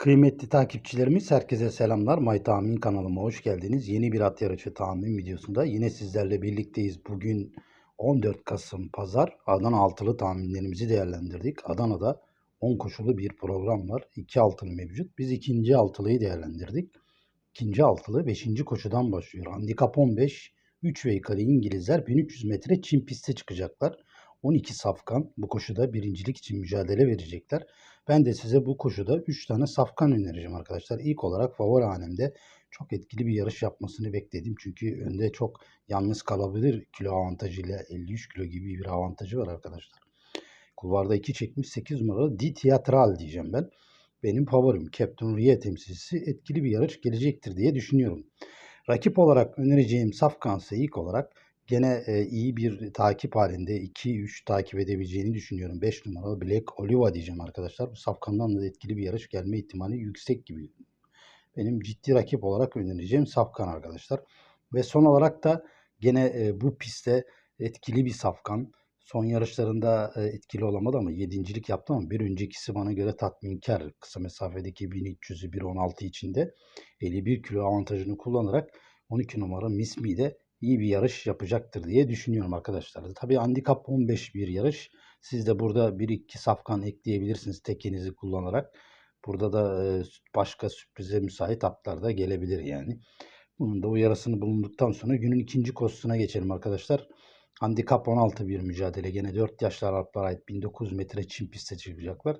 Kıymetli takipçilerimiz herkese selamlar. May Tahmin kanalıma hoş geldiniz. Yeni bir at yarışı tahmin videosunda yine sizlerle birlikteyiz. Bugün 14 Kasım Pazar Adana altılı tahminlerimizi değerlendirdik. Adana'da 10 koşulu bir program var. 2 altılı mevcut. Biz ikinci altılıyı değerlendirdik. İkinci altılı 5. koşudan başlıyor. Handikap 15, 3 ve yukarı İngilizler 1300 metre çim piste çıkacaklar. 12 safkan bu koşuda birincilik için mücadele verecekler. Ben de size bu koşuda 3 tane safkan önereceğim arkadaşlar. İlk olarak favori hanemde çok etkili bir yarış yapmasını bekledim. Çünkü önde çok yalnız kalabilir kilo avantajıyla 53 kilo gibi bir avantajı var arkadaşlar. Kulvarda 2 çekmiş 8 numaralı Di Teatral diyeceğim ben. Benim favorim Captain Ria temsilcisi etkili bir yarış gelecektir diye düşünüyorum. Rakip olarak önereceğim Safkan'sa ilk olarak gene e, iyi bir takip halinde 2-3 takip edebileceğini düşünüyorum. 5 numaralı Black Oliva diyeceğim arkadaşlar. Bu Safkan'dan da etkili bir yarış gelme ihtimali yüksek gibi. Benim ciddi rakip olarak önereceğim Safkan arkadaşlar. Ve son olarak da gene e, bu pistte etkili bir Safkan. Son yarışlarında e, etkili olamadı ama yedincilik yaptı ama bir öncekisi bana göre tatminkar. Kısa mesafedeki 1300'ü 1.16 içinde 51 kilo avantajını kullanarak 12 numara Mismi de iyi bir yarış yapacaktır diye düşünüyorum arkadaşlar. Tabii handikap 15 bir yarış. Siz de burada 1-2 safkan ekleyebilirsiniz tekenizi kullanarak. Burada da e, başka sürprize müsait atlar da gelebilir yani. Bunun da uyarısını bulunduktan sonra günün ikinci koşusuna geçelim arkadaşlar. Handikap 16 bir mücadele. Gene 4 yaşlı Araplara ait 1900 metre çim piste çıkacaklar.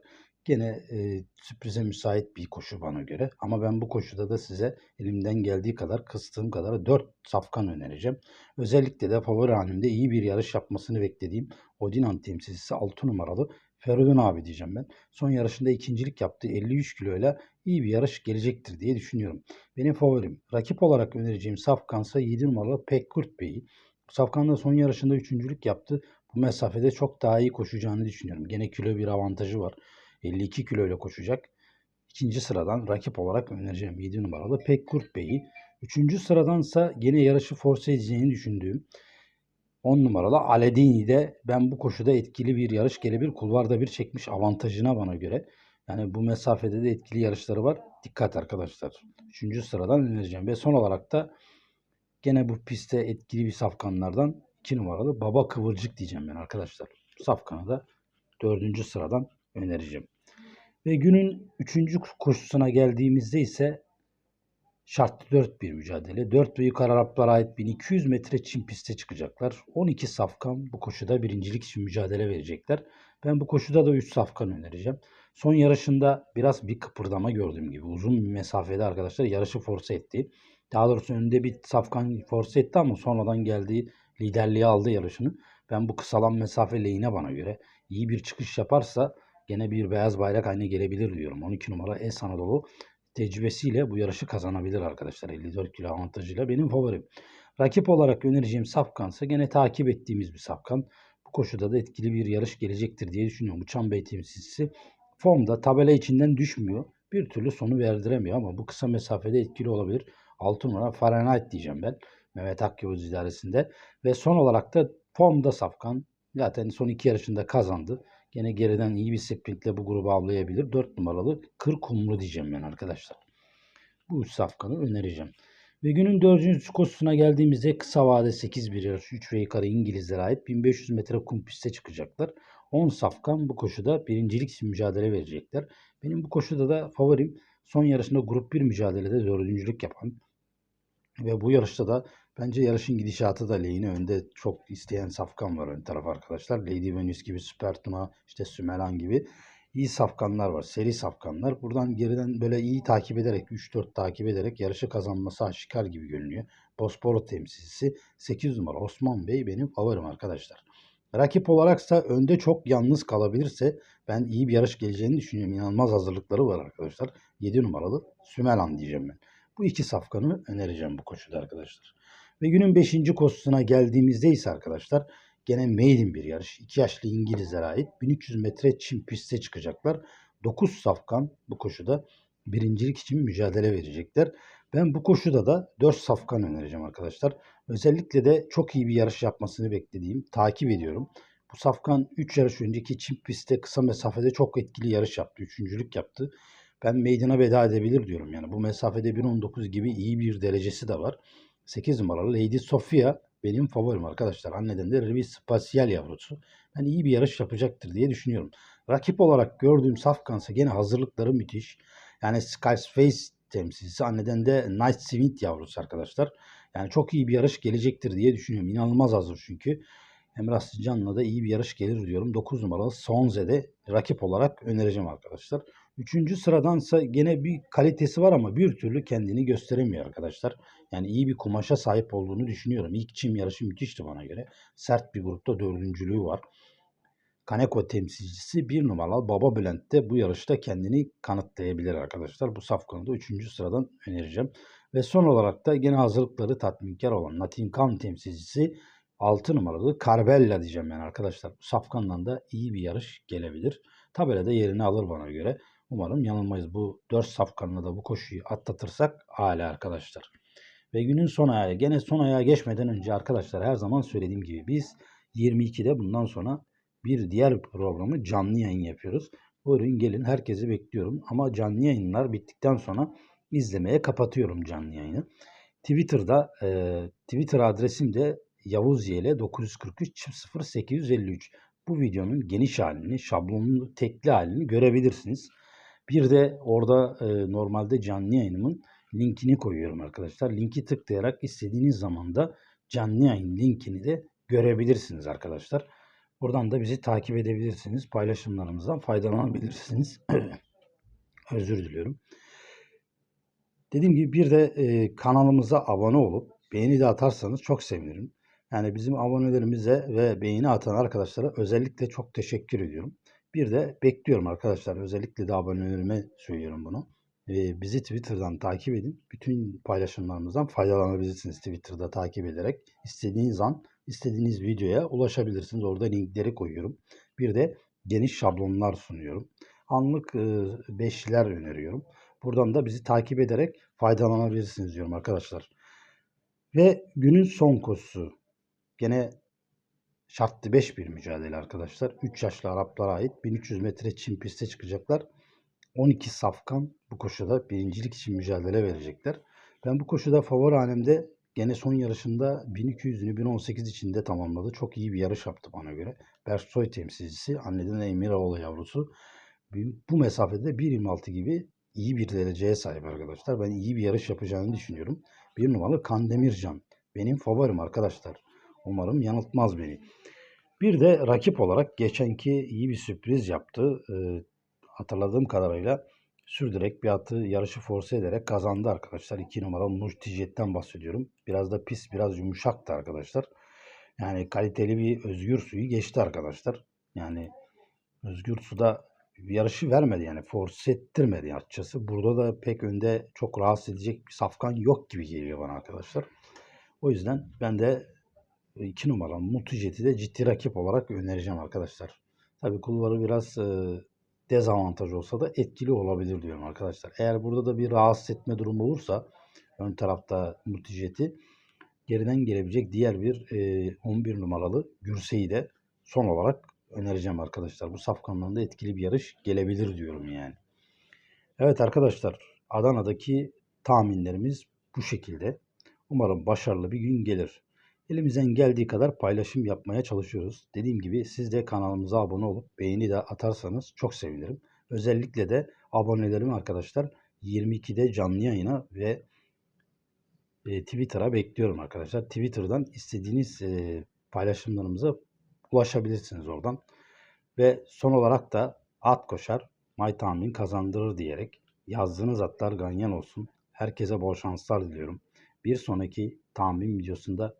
Gene e, sürprize müsait bir koşu bana göre. Ama ben bu koşuda da size elimden geldiği kadar, kıstığım kadar 4 safkan önereceğim. Özellikle de favori halimde iyi bir yarış yapmasını beklediğim Odinan temsilcisi 6 numaralı Feridun abi diyeceğim ben. Son yarışında ikincilik yaptı. 53 kiloyla iyi bir yarış gelecektir diye düşünüyorum. Benim favorim. Rakip olarak önereceğim Safkansa 7 numaralı Pekkurt Bey'i. Safkan da son yarışında üçüncülük yaptı. Bu mesafede çok daha iyi koşacağını düşünüyorum. Gene kilo bir avantajı var. 52 kilo ile koşacak. İkinci sıradan rakip olarak önereceğim 7 numaralı Pekkurt Bey'i. Üçüncü sıradansa gene yarışı force edeceğini düşündüğüm 10 numaralı Aledini de ben bu koşuda etkili bir yarış gelebilir. Kulvarda bir çekmiş avantajına bana göre. Yani bu mesafede de etkili yarışları var. Dikkat arkadaşlar. Üçüncü sıradan önereceğim. Ve son olarak da gene bu pistte etkili bir safkanlardan 2 numaralı Baba Kıvırcık diyeceğim ben arkadaşlar. Safkanı da dördüncü sıradan önereceğim. Ve günün üçüncü koşusuna geldiğimizde ise şartlı 4 bir mücadele. 4 ve yukarı Araplara ait 1200 metre çim piste çıkacaklar. 12 safkan bu koşuda birincilik için mücadele verecekler. Ben bu koşuda da 3 safkan önereceğim. Son yarışında biraz bir kıpırdama gördüğüm gibi. Uzun bir mesafede arkadaşlar yarışı force etti. Daha doğrusu önde bir safkan force etti ama sonradan geldiği liderliği aldı yarışını. Ben bu kısalan mesafe lehine bana göre iyi bir çıkış yaparsa gene bir beyaz bayrak haline gelebilir diyorum. 12 numara Es Anadolu tecrübesiyle bu yarışı kazanabilir arkadaşlar. 54 kilo avantajıyla benim favorim. Rakip olarak önereceğim Safkan'sa gene takip ettiğimiz bir Safkan. Bu koşuda da etkili bir yarış gelecektir diye düşünüyorum. Uçan Bey temsilcisi formda tabela içinden düşmüyor. Bir türlü sonu verdiremiyor ama bu kısa mesafede etkili olabilir. 6 numara Fahrenheit diyeceğim ben. Mehmet Akyavuz idaresinde. Ve son olarak da formda Safkan. Zaten son iki yarışında kazandı. Gene geriden iyi bir sprintle bu grubu avlayabilir. 4 numaralı Kır Kumru diyeceğim ben arkadaşlar. Bu üç safkanı önereceğim. Ve günün dördüncü koşusuna geldiğimizde kısa vade 8 bir yarış 3 ve yukarı İngilizlere ait 1500 metre kum piste çıkacaklar. 10 safkan bu koşuda birincilik için mücadele verecekler. Benim bu koşuda da favorim son yarışında grup 1 mücadelede dördüncülük yapan ve bu yarışta da bence yarışın gidişatı da lehine önde çok isteyen safkan var ön taraf arkadaşlar. Lady Venus gibi, Super Tuna, işte Sümelan gibi iyi safkanlar var. Seri safkanlar. Buradan geriden böyle iyi takip ederek, 3-4 takip ederek yarışı kazanması aşikar gibi görünüyor. Bosporus temsilcisi 8 numara Osman Bey benim favorim arkadaşlar. Rakip olaraksa önde çok yalnız kalabilirse ben iyi bir yarış geleceğini düşünüyorum. İnanılmaz hazırlıkları var arkadaşlar. 7 numaralı Sümelan diyeceğim ben. Bu iki safkanı önereceğim bu koşuda arkadaşlar. Ve günün 5. koşusuna geldiğimizde ise arkadaşlar gene maiden bir yarış. 2 yaşlı İngilizlere ait 1300 metre çim piste çıkacaklar. 9 safkan bu koşuda birincilik için mücadele verecekler. Ben bu koşuda da 4 safkan önereceğim arkadaşlar. Özellikle de çok iyi bir yarış yapmasını beklediğim, takip ediyorum. Bu safkan 3 yarış önceki çim pistte kısa mesafede çok etkili yarış yaptı. Üçüncülük yaptı. Ben meydana veda edebilir diyorum. Yani bu mesafede 1.19 gibi iyi bir derecesi de var. 8 numaralı Lady Sofia benim favorim arkadaşlar. Anneden de Revis Spatial yavrusu. Ben iyi bir yarış yapacaktır diye düşünüyorum. Rakip olarak gördüğüm Safkan'sa gene hazırlıkları müthiş. Yani Skyface temsilcisi. Anneden de Night Swint yavrusu arkadaşlar. Yani çok iyi bir yarış gelecektir diye düşünüyorum. İnanılmaz hazır çünkü. Emrah Sincan'la da iyi bir yarış gelir diyorum. 9 numaralı Sonze'de rakip olarak önereceğim arkadaşlar. Üçüncü sıradansa gene bir kalitesi var ama bir türlü kendini gösteremiyor arkadaşlar. Yani iyi bir kumaşa sahip olduğunu düşünüyorum. İlk çim yarışı müthişti bana göre. Sert bir grupta dördüncülüğü var. Kaneko temsilcisi bir numaralı Baba Bülent de bu yarışta kendini kanıtlayabilir arkadaşlar. Bu safkanı da 3. sıradan önereceğim. Ve son olarak da gene hazırlıkları tatminkar olan Nottingham temsilcisi 6 numaralı Carbella diyeceğim yani arkadaşlar. Bu safkandan da iyi bir yarış gelebilir. Tabelada yerini alır bana göre. Umarım yanılmayız. Bu 4 safkanla da bu koşuyu atlatırsak hala arkadaşlar. Ve günün son ayağı. Gene son ayağa geçmeden önce arkadaşlar her zaman söylediğim gibi biz 22'de bundan sonra bir diğer programı canlı yayın yapıyoruz. Buyurun gelin herkesi bekliyorum. Ama canlı yayınlar bittikten sonra izlemeye kapatıyorum canlı yayını. Twitter'da e, Twitter adresim de Yavuz Yele 943 0853. Bu videonun geniş halini, şablonlu tekli halini görebilirsiniz. Bir de orada e, normalde canlı yayınımın linkini koyuyorum arkadaşlar. Linki tıklayarak istediğiniz zaman da canlı yayın linkini de görebilirsiniz arkadaşlar. Buradan da bizi takip edebilirsiniz. Paylaşımlarımızdan faydalanabilirsiniz. Özür diliyorum. Dediğim gibi bir de e, kanalımıza abone olup beğeni de atarsanız çok sevinirim. Yani bizim abonelerimize ve beğeni atan arkadaşlara özellikle çok teşekkür ediyorum. Bir de bekliyorum arkadaşlar. Özellikle de abonelerime söylüyorum bunu. Ee, bizi Twitter'dan takip edin. Bütün paylaşımlarımızdan faydalanabilirsiniz Twitter'da takip ederek. İstediğiniz an istediğiniz videoya ulaşabilirsiniz. Orada linkleri koyuyorum. Bir de geniş şablonlar sunuyorum. Anlık e, beşler öneriyorum. Buradan da bizi takip ederek faydalanabilirsiniz diyorum arkadaşlar. Ve günün son koşusu. Gene şartlı 5 bir mücadele arkadaşlar. 3 yaşlı Araplara ait 1300 metre çim piste çıkacaklar. 12 safkan bu koşuda birincilik için mücadele verecekler. Ben bu koşuda favori hanemde gene son yarışında 1200'ünü 1018 içinde tamamladı. Çok iyi bir yarış yaptı bana göre. Bersoy temsilcisi anneden Emiraoğlu yavrusu. Bu mesafede 1.26 gibi iyi bir dereceye sahip arkadaşlar. Ben iyi bir yarış yapacağını düşünüyorum. Bir numaralı Kandemircan. Benim favorim arkadaşlar. Umarım yanıltmaz beni. Bir de rakip olarak geçenki iyi bir sürpriz yaptı. Ee, hatırladığım kadarıyla sürdürerek bir atı yarışı force ederek kazandı arkadaşlar. 2 numara Multijet'ten bahsediyorum. Biraz da pis, biraz yumuşaktı arkadaşlar. Yani kaliteli bir özgür suyu geçti arkadaşlar. Yani özgür suda yarışı vermedi yani force ettirmedi açıkçası. Burada da pek önde çok rahatsız edecek bir safkan yok gibi geliyor bana arkadaşlar. O yüzden ben de 2 numara Multijet'i de ciddi rakip olarak önereceğim arkadaşlar. Tabi kulvarı biraz e, dezavantaj olsa da etkili olabilir diyorum arkadaşlar. Eğer burada da bir rahatsız etme durumu olursa ön tarafta Multijet'i geriden gelebilecek diğer bir e, 11 numaralı Gürse'yi de son olarak önereceğim arkadaşlar. Bu safkandan da etkili bir yarış gelebilir diyorum yani. Evet arkadaşlar Adana'daki tahminlerimiz bu şekilde. Umarım başarılı bir gün gelir. Elimizden geldiği kadar paylaşım yapmaya çalışıyoruz. Dediğim gibi siz de kanalımıza abone olup beğeni de atarsanız çok sevinirim. Özellikle de abonelerim arkadaşlar 22'de canlı yayına ve e, Twitter'a bekliyorum arkadaşlar. Twitter'dan istediğiniz e, paylaşımlarımıza ulaşabilirsiniz oradan. Ve son olarak da at koşar, may tahmin kazandırır diyerek yazdığınız atlar ganyan olsun. Herkese bol şanslar diliyorum. Bir sonraki tahmin videosunda